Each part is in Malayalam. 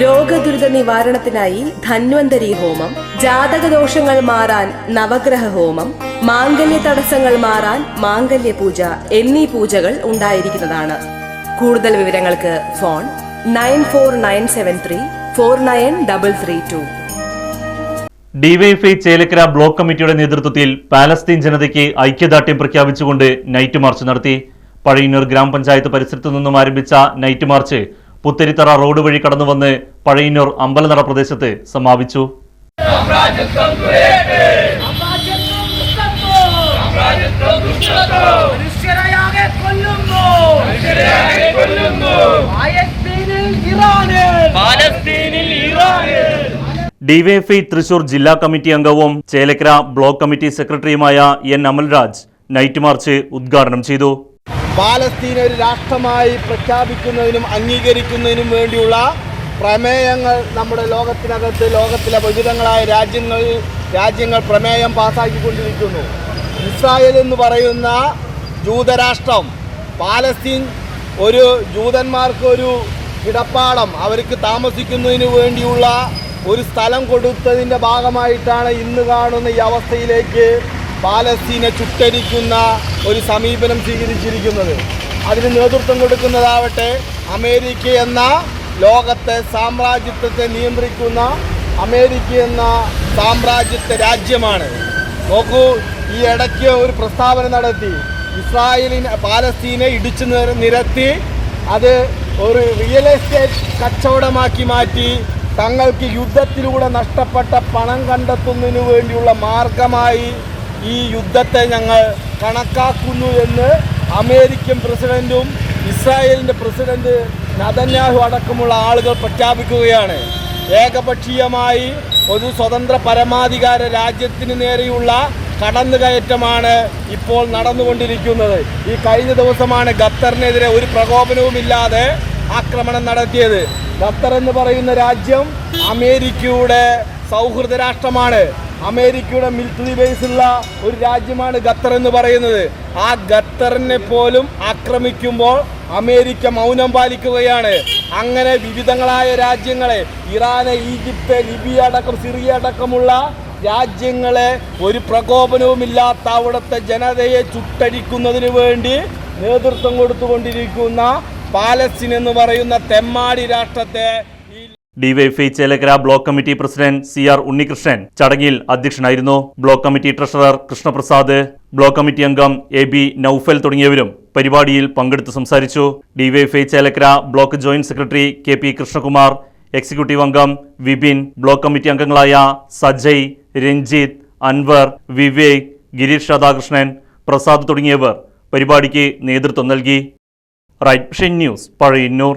രോഗദുരിത നിവാരണത്തിനായി ധന്വന്തരി ഹോമം ജാതക ദോഷങ്ങൾ മാറാൻ നവഗ്രഹ ഹോമം മാംഗല്യ തടസ്സങ്ങൾ മാറാൻ മാംഗല്യ പൂജ എന്നീ പൂജകൾ ഉണ്ടായിരിക്കുന്നതാണ്. കൂടുതൽ വിവരങ്ങൾക്ക് phone nine four nine seven three four nine double three two. DYFI Chelakkara block കമ്മിറ്റിയുടെ നേതൃത്വത്തിൽ പാലസ്തീൻ ജനതയ്ക്ക് ഐക്യദാർഢ്യം പ്രഖ്യാപിച്ചുകൊണ്ട് നൈറ്റ് മാർച്ച് നടത്തി. പഴയന്നൂർ ഗ്രാമപഞ്ചായത്ത് പരിസരത്തു നിന്നും ആരംഭിച്ച നൈറ്റ് മാർച്ച് പുത്തരിത്തറ റോഡ് വഴി കടന്നു കടന്നുവന്ന് പഴയന്നൂർ അമ്പലനട പ്രദേശത്ത് സമാപിച്ചു. ഡിവൈഎഫ്ഐ തൃശൂർ ജില്ലാ കമ്മിറ്റി അംഗവും ചേലക്കര ബ്ലോക്ക് കമ്മിറ്റി സെക്രട്ടറിയുമായ എൻ അമൽരാജ് നൈറ്റ് മാർച്ച് ഉദ്ഘാടനം ചെയ്തു. പാലസ്തീൻ ഒരു രാഷ്ട്രമായി പ്രഖ്യാപിക്കുന്നതിനും അംഗീകരിക്കുന്നതിനും വേണ്ടിയുള്ള പ്രമേയങ്ങൾ നമ്മുടെ ലോകത്തിനകത്ത് ലോകത്തിലെ വിവിധങ്ങളായ രാജ്യങ്ങൾ രാജ്യങ്ങൾ പ്രമേയം പാസ്സാക്കിക്കൊണ്ടിരിക്കുന്നു ഇസ്രായേൽ എന്ന് പറയുന്ന ജൂതരാഷ്ട്രം പാലസ്തീൻ ഒരു ജൂതന്മാർക്ക് ഒരു കിടപ്പാടം അവർക്ക് താമസിക്കുന്നതിന് വേണ്ടിയുള്ള ഒരു സ്ഥലം കൊടുത്തതിന്റെ ഭാഗമായിട്ടാണ് ഇന്ന് കാണുന്ന ഈ അവസ്ഥയിലേക്ക് പാലസ്തീനെ ചുട്ടരിക്കുന്ന ഒരു സമീപനം സ്വീകരിച്ചിരിക്കുന്നത്. അതിന് നേതൃത്വം കൊടുക്കുന്നതാവട്ടെ അമേരിക്ക എന്ന ലോകത്തെ സാമ്രാജ്യത്വത്തെ നിയന്ത്രിക്കുന്ന അമേരിക്ക എന്ന സാമ്രാജ്യത്തെ രാജ്യമാണ്. നോക്കൂ ഈ ഇടയ്ക്ക് ഒരു പ്രസ്താവന നടത്തി. ഇസ്രായേലിനെ പാലസ്തീനെ ഇടിച്ചു നിരത്തി അത് ഒരു റിയൽ എസ്റ്റേറ്റ് കച്ചവടമാക്കി മാറ്റി തങ്ങൾക്ക് യുദ്ധത്തിലൂടെ നഷ്ടപ്പെട്ട പണം കണ്ടെത്തുന്നതിന് വേണ്ടിയുള്ള മാർഗമായി ഈ യുദ്ധത്തെ ഞങ്ങൾ കണക്കാക്കുന്നു എന്ന് അമേരിക്കൻ പ്രസിഡന്റും ഇസ്രായേലിന്റെ പ്രസിഡന്റ് നദന്യാഹു അടക്കമുള്ള ആളുകൾ പ്രഖ്യാപിക്കുകയാണ്. ഏകപക്ഷീയമായി ഒരു സ്വതന്ത്ര പരമാധികാര രാജ്യത്തിന് നേരെയുള്ള കടന്നുകയറ്റമാണ് ഇപ്പോൾ നടന്നുകൊണ്ടിരിക്കുന്നത്. ഈ കഴിഞ്ഞ ദിവസമാണ് ഖത്തറിനെതിരെ ഒരു പ്രകോപനവുമില്ലാതെ ആക്രമണം നടത്തിയത്. ഖത്തർ എന്ന് പറയുന്ന രാജ്യം അമേരിക്കയുടെ സൗഹൃദ രാഷ്ട്രമാണ്. അമേരിക്കയുടെ മിലിറ്ററി ബേസുള്ള ഒരു രാജ്യമാണ് ഖത്തർ എന്ന് പറയുന്നത്. ആ ഖത്തറിനെ പോലും ആക്രമിക്കുമ്പോൾ അമേരിക്ക മൗനം പാലിക്കുകയാണ്. അങ്ങനെ വിവിധങ്ങളായ രാജ്യങ്ങളെ ഇറാന് ഈജിപ്ത് ലിബിയ അടക്കം സിറിയ അടക്കമുള്ള രാജ്യങ്ങളെ ഒരു പ്രകോപനവുമില്ലാത്ത അവിടുത്തെ ജനതയെ ചുട്ടരിക്കുന്നതിന് വേണ്ടി നേതൃത്വം കൊടുത്തുകൊണ്ടിരിക്കുന്ന പാലസ്തീൻ എന്ന് പറയുന്ന തെമ്മാടി രാഷ്ട്രത്തെ DYFI Chelakkara block committee president C R Unnikrishnan ചടങ്ങിൽ അധ്യക്ഷനായിരുന്നു. Block committee treasurer Krishnaprasad block committee അംഗം എ ബി നൌഫൽ തുടങ്ങിയവരും പരിപാടിയിൽ പങ്കെടുത്ത് സംസാരിച്ചു. DYFI Chelakkara block joint secretary K P Krishnakumar executive അംഗം വിപിൻ ബ്ലോക്ക് കമ്മിറ്റി അംഗങ്ങളായ സജയ് രഞ്ജിത്ത് അൻവർ വിവേക് ഗിരീഷ് രാധാകൃഷ്ണൻ പ്രസാദ് തുടങ്ങിയവർ പരിപാടിക്ക് നേതൃത്വം നൽകി. Right news Pazhayannur.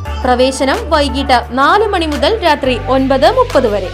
പ്രവേശനം വൈകിട്ട് നാല് മണി മുതൽ രാത്രി ഒൻപത് മുപ്പത് വരെ.